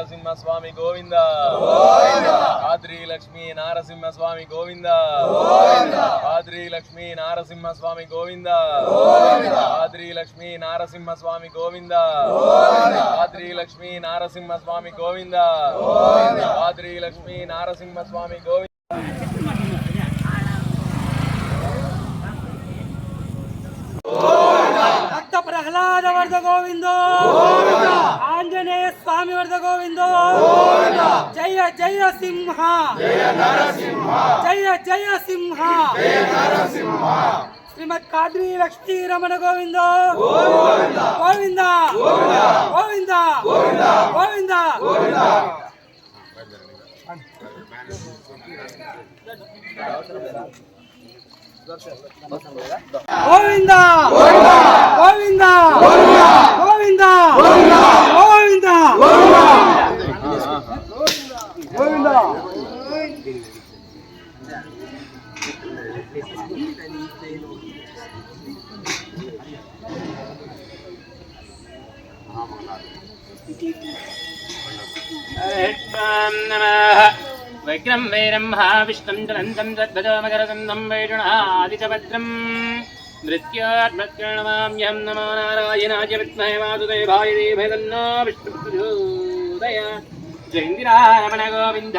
నారసింహ స్వామి గోవింద. ఆద్రి లక్ష్మీ నారసింహ స్వామి గోవింద. ఆద్రి లక్ష్మీ నారసింహ స్వామి గోవింద. ఆద్రి లక్ష్మీ నారసింహ స్వామి గోవింద. ఆద్రి లక్ష్మీ నారసింహ స్వామి గోవింద. ఆద్రి లక్ష్మీ నారసింహ స్వామి గోవింద. ప్రహ్లాద వరద గోవిందో ఆంజనేయ స్వామి వరద గోవిందో జయ జయ సింహ జయ జయ సింహ శ్రీమద్ కాద్రి లక్ష్మీ రమణ గోవిందో గోవింద గోవింద గోవింద గోవింద గోవింద గోవింద വജ്രം വൈരം മഹാവിഷ്ണം ജലന്തം തദ്ഭജോമകരതന്തം വൈരുണാദിചപത്രം നൃത്യാത്മത്രണമാമ്യം നമോ നാരായണാജ വിദ്മഹേ വാസുദേവായ ദേവന്നോ വിഷ്ണുദയ ജയന്തിരാരമണ ഗോവിന്ദ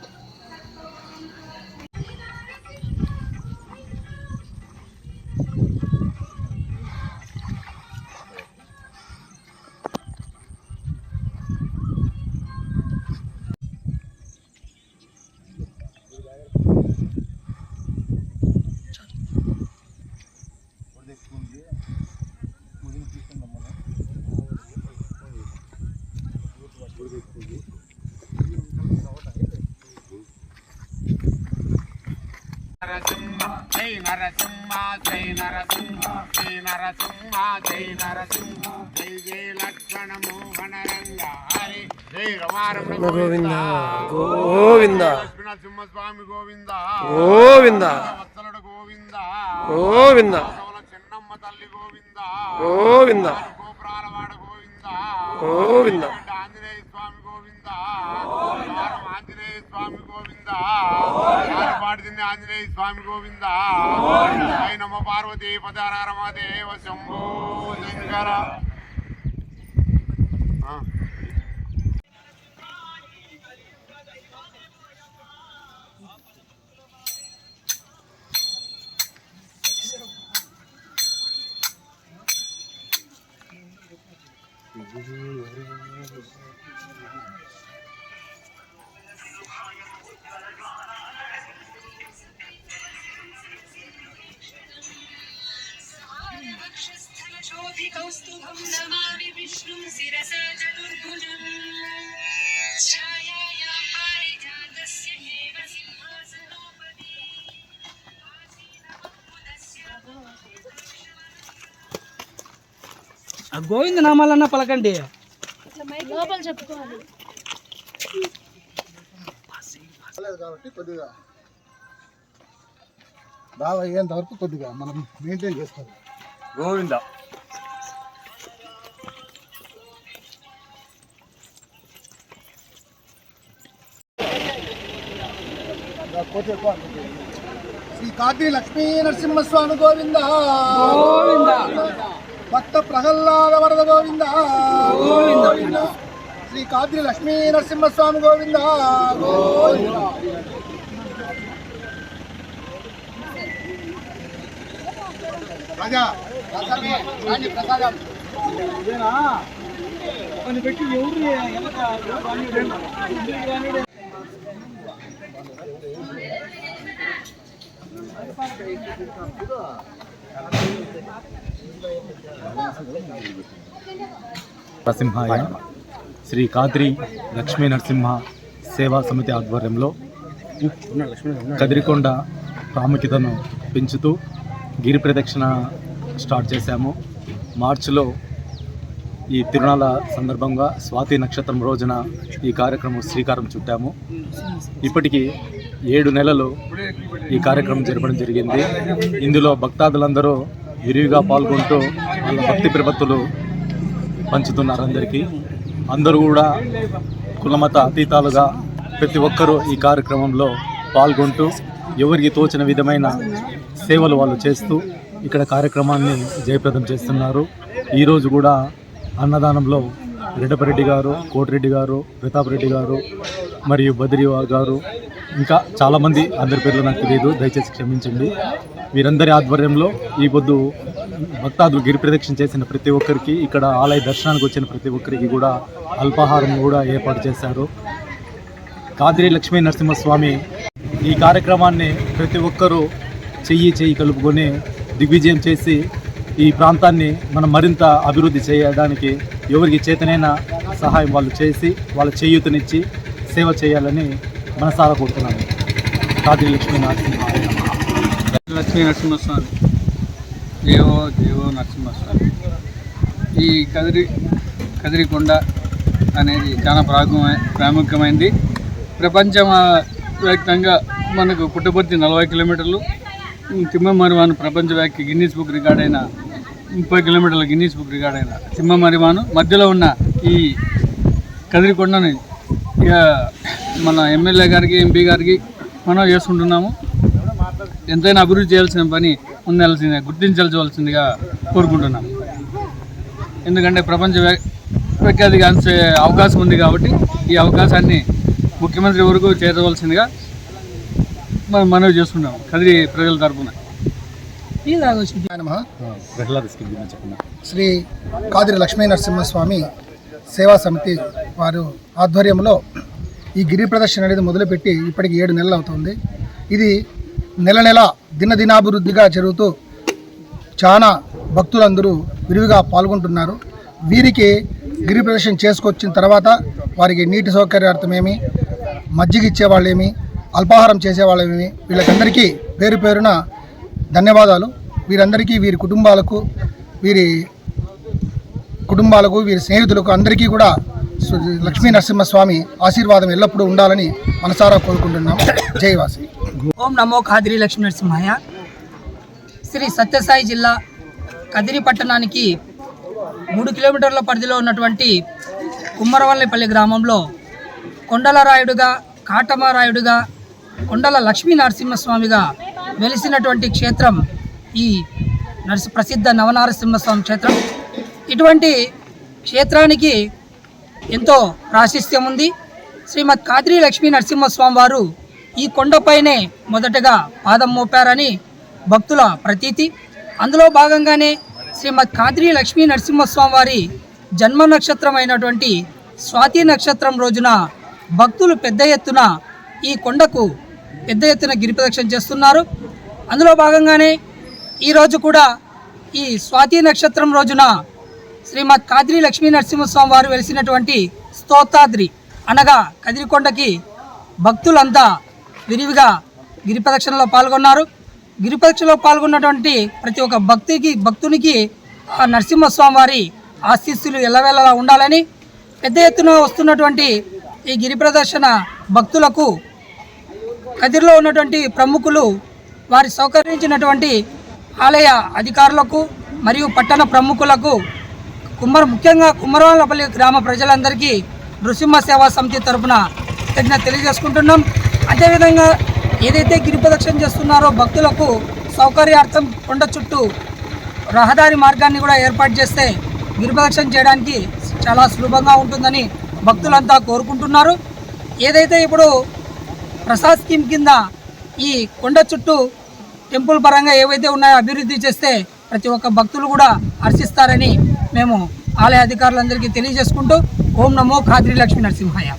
జై నరసింహ జై నరసింహ జై నరసింహ జై నరసింహ. జై జై లక్ష్మణ మోహన రంగ హరి జై రమారమణ గోవింద. గోవింద లక్ష్మణ స్వామి గోవింద. గోవింద. వత్సలుడు గోవింద. గోవింద. చిన్నమ్మ తల్లి గోవింద. గోవింద. గోపురాలవాడ గోవింద. గోవింద. ఆంజనేయ స్వామి గోవింద. తిన్న ఆంజనేయ స్వామి గోవింద. జై నమ పార్వతీ పదార రమదేవ శంభో శంకర. ఆ. वक्षस्थलशोभिकौस्तुभं नमामि विष्णुं शिरसा चतुर्भुजम् छायाया पारिजातस्य एव सिंहासनोपरि ఆ గోవింద నామాలన్న పలకండి లోపల చెప్పుకోవాలి కాబట్టి కొద్దిగా బాగా అయ్యేంత వరకు కొద్దిగా మనం మెయింటైన్ చేసుకోవాలి. గోవింద. శ్రీ కాటి లక్ష్మీ నరసింహస్వామి గోవింద. గోవింద. భక్త ప్రహ్లాద వరద గోవింద. గోవింద. శ్రీ కాద్రి లక్ష్మీ నరసింహస్వామి గోవింద గోవింద. రాజా ప్రసాదం ఇదేనా? పెట్టి ఎవరు వెనక నరసింహాయ. శ్రీ కాద్రి లక్ష్మీ నరసింహ సేవా సమితి ఆధ్వర్యంలో కదిరికొండ ప్రాముఖ్యతను పెంచుతూ గిరి ప్రదక్షిణ స్టార్ట్ చేశాము. మార్చిలో ఈ తిరుణాల సందర్భంగా స్వాతి నక్షత్రం రోజున ఈ కార్యక్రమం శ్రీకారం చుట్టాము. ఇప్పటికీ ఏడు నెలలు ఈ కార్యక్రమం జరపడం జరిగింది. ఇందులో భక్తాదులందరూ విరివిగా పాల్గొంటూ వాళ్ళ భక్తి ప్రపత్తులు పంచుతున్నారు అందరికీ. అందరూ కూడా కులమత అతీతాలుగా ప్రతి ఒక్కరూ ఈ కార్యక్రమంలో పాల్గొంటూ ఎవరికి తోచిన విధమైన సేవలు వాళ్ళు చేస్తూ ఇక్కడ కార్యక్రమాన్ని జయప్రదం చేస్తున్నారు. ఈరోజు కూడా అన్నదానంలో రెడ్డపరెడ్డి గారు కోటిరెడ్డి గారు ప్రతాప్ రెడ్డి గారు మరియు బద్రి గారు ఇంకా చాలామంది అందరి పేర్లు నాకు తెలియదు దయచేసి క్షమించండి. వీరందరి ఆధ్వర్యంలో ఈ పొద్దు భక్తాదులు గిరి ప్రదక్షిణ చేసిన ప్రతి ఒక్కరికి ఇక్కడ ఆలయ దర్శనానికి వచ్చిన ప్రతి ఒక్కరికి కూడా అల్పాహారం కూడా ఏర్పాటు చేశారు. కాదిరి లక్ష్మీ నరసింహస్వామి ఈ కార్యక్రమాన్ని ప్రతి ఒక్కరూ చెయ్యి చెయ్యి కలుపుకొని దిగ్విజయం చేసి ఈ ప్రాంతాన్ని మనం మరింత అభివృద్ధి చేయడానికి ఎవరికి చేతనైన సహాయం వాళ్ళు చేసి వాళ్ళ చేయూతనిచ్చి సేవ చేయాలని మనసారా కోరుతున్నాను. కాదిరి లక్ష్మీ నరసింహ. లక్ష్మీ నరసింహస్వామి. దేవో దేవో నరసింహస్వామి. ఈ కదిరి కదిరికొండ అనేది చాలా ప్రాముఖ్యమై ప్రాముఖ్యమైంది. ప్రపంచ వ్యాప్తంగా మనకు పుట్టపర్తి నలభై కిలోమీటర్లు తిమ్మమరివాను ప్రపంచవ్యాప్తి గిన్నీస్ బుక్ రికార్డ్ అయిన ముప్పై కిలోమీటర్ల గిన్నీస్ బుక్ రికార్డ్ అయిన తిమ్మమరివాను. మధ్యలో ఉన్న ఈ కదిరికొండని ఇక మన ఎమ్మెల్యే గారికి ఎంపీ గారికి మనం చేసుకుంటున్నాము ఎంతైనా అభివృద్ధి చేయాల్సిన పని ఉండాల్సిందే గుర్తించాల్సివలసిందిగా కోరుకుంటున్నాం. ఎందుకంటే ప్రపంచ వ్య- వ్యాఖ్యాతిగాంచే అవకాశం ఉంది కాబట్టి ఈ అవకాశాన్ని ముఖ్యమంత్రి వరకు చేరవలసిందిగా మనం మనవి చేస్తున్నాం కదిరి ప్రజల చెప్పండి. శ్రీ కాదిరి లక్ష్మీ నరసింహస్వామి సేవా సమితి వారు ఆధ్వర్యంలో ఈ గిరి ప్రదర్శన అనేది మొదలుపెట్టి ఇప్పటికి ఏడు నెలలు అవుతుంది. ఇది నెల నెల దినదినాభివృద్ధిగా జరుగుతూ చాలా భక్తులందరూ విరివిగా పాల్గొంటున్నారు. వీరికి గిరి ప్రదర్శన చేసుకొచ్చిన తర్వాత వారికి నీటి సౌకర్యార్థమేమి మజ్జిగ ఇచ్చేవాళ్ళేమి అల్పాహారం చేసేవాళ్ళేమి వీళ్ళకందరికీ పేరు పేరున ధన్యవాదాలు. వీరందరికీ వీరి కుటుంబాలకు వీరి కుటుంబాలకు వీరి స్నేహితులకు అందరికీ కూడా లక్ష్మీ నరసింహస్వామి ఆశీర్వాదం ఎల్లప్పుడూ ఉండాలని మనసారా కోరుకుంటున్నాం. జయవాసి ఓం నమో కాదిరి లక్ష్మీ నరసింహయ్య. శ్రీ సత్యసాయి జిల్లా కదిరి పట్టణానికి మూడు కిలోమీటర్ల పరిధిలో ఉన్నటువంటి కుమ్మరవల్లిపల్లి గ్రామంలో కొండల రాయుడుగా కాటమరాయుడుగా కొండల లక్ష్మీ నరసింహస్వామిగా వెలిసినటువంటి క్షేత్రం ఈ నరసి ప్రసిద్ధ నవనరసింహస్వామి క్షేత్రం. ఇటువంటి క్షేత్రానికి ఎంతో ప్రాశస్త్యం ఉంది. శ్రీమద్ కాద్రి లక్ష్మీ నరసింహస్వామి వారు ఈ కొండపైనే మొదటగా పాదం మోపారని భక్తుల ప్రతీతి. అందులో భాగంగానే శ్రీమద్ కాద్రి లక్ష్మీ నరసింహస్వామి వారి జన్మ నక్షత్రం అయినటువంటి స్వాతి నక్షత్రం రోజున భక్తులు పెద్ద ఎత్తున ఈ కొండకు పెద్ద ఎత్తున గిరి ప్రదక్షిణ చేస్తున్నారు. అందులో భాగంగానే ఈరోజు కూడా ఈ స్వాతి నక్షత్రం రోజున శ్రీమద్ కాద్రి లక్ష్మీ నరసింహస్వామి వారు వెలిసినటువంటి స్తోతాద్రి అనగా కదిరికొండకి భక్తులంతా విరివిగా గిరి ప్రదక్షిణలో పాల్గొన్నారు. గిరి ప్రదక్షిణలో పాల్గొన్నటువంటి ప్రతి ఒక్క భక్తికి భక్తునికి ఆ నరసింహస్వామి వారి ఆశీస్సులు ఎల్లవేళలా ఉండాలని పెద్ద ఎత్తున వస్తున్నటువంటి ఈ గిరి ప్రదర్శన భక్తులకు కదిరిలో ఉన్నటువంటి ప్రముఖులు వారి సౌకర్యించినటువంటి ఆలయ అధికారులకు మరియు పట్టణ ప్రముఖులకు కుమ్మర ముఖ్యంగా కుమ్మరవాళ్ళపల్లి గ్రామ ప్రజలందరికీ నృసింహ సేవా సమితి తరపున కృతజ్ఞత తెలియజేసుకుంటున్నాం. అదేవిధంగా ఏదైతే గిరి ప్రదక్షిణ చేస్తున్నారో భక్తులకు సౌకర్యార్థం కొండ చుట్టూ రహదారి మార్గాన్ని కూడా ఏర్పాటు చేస్తే గిరి ప్రదక్షిణ చేయడానికి చాలా సులభంగా ఉంటుందని భక్తులంతా కోరుకుంటున్నారు. ఏదైతే ఇప్పుడు ప్రసాద్ స్కీమ్ కింద ఈ కొండ చుట్టూ టెంపుల్ పరంగా ఏవైతే ఉన్నాయో అభివృద్ధి చేస్తే ప్రతి ఒక్క భక్తులు కూడా హర్షిస్తారని మేము ఆలయ అధికారులందరికీ తెలియజేసుకుంటూ ఓం నమో ఖాద్రి లక్ష్మీ నరసింహాయ.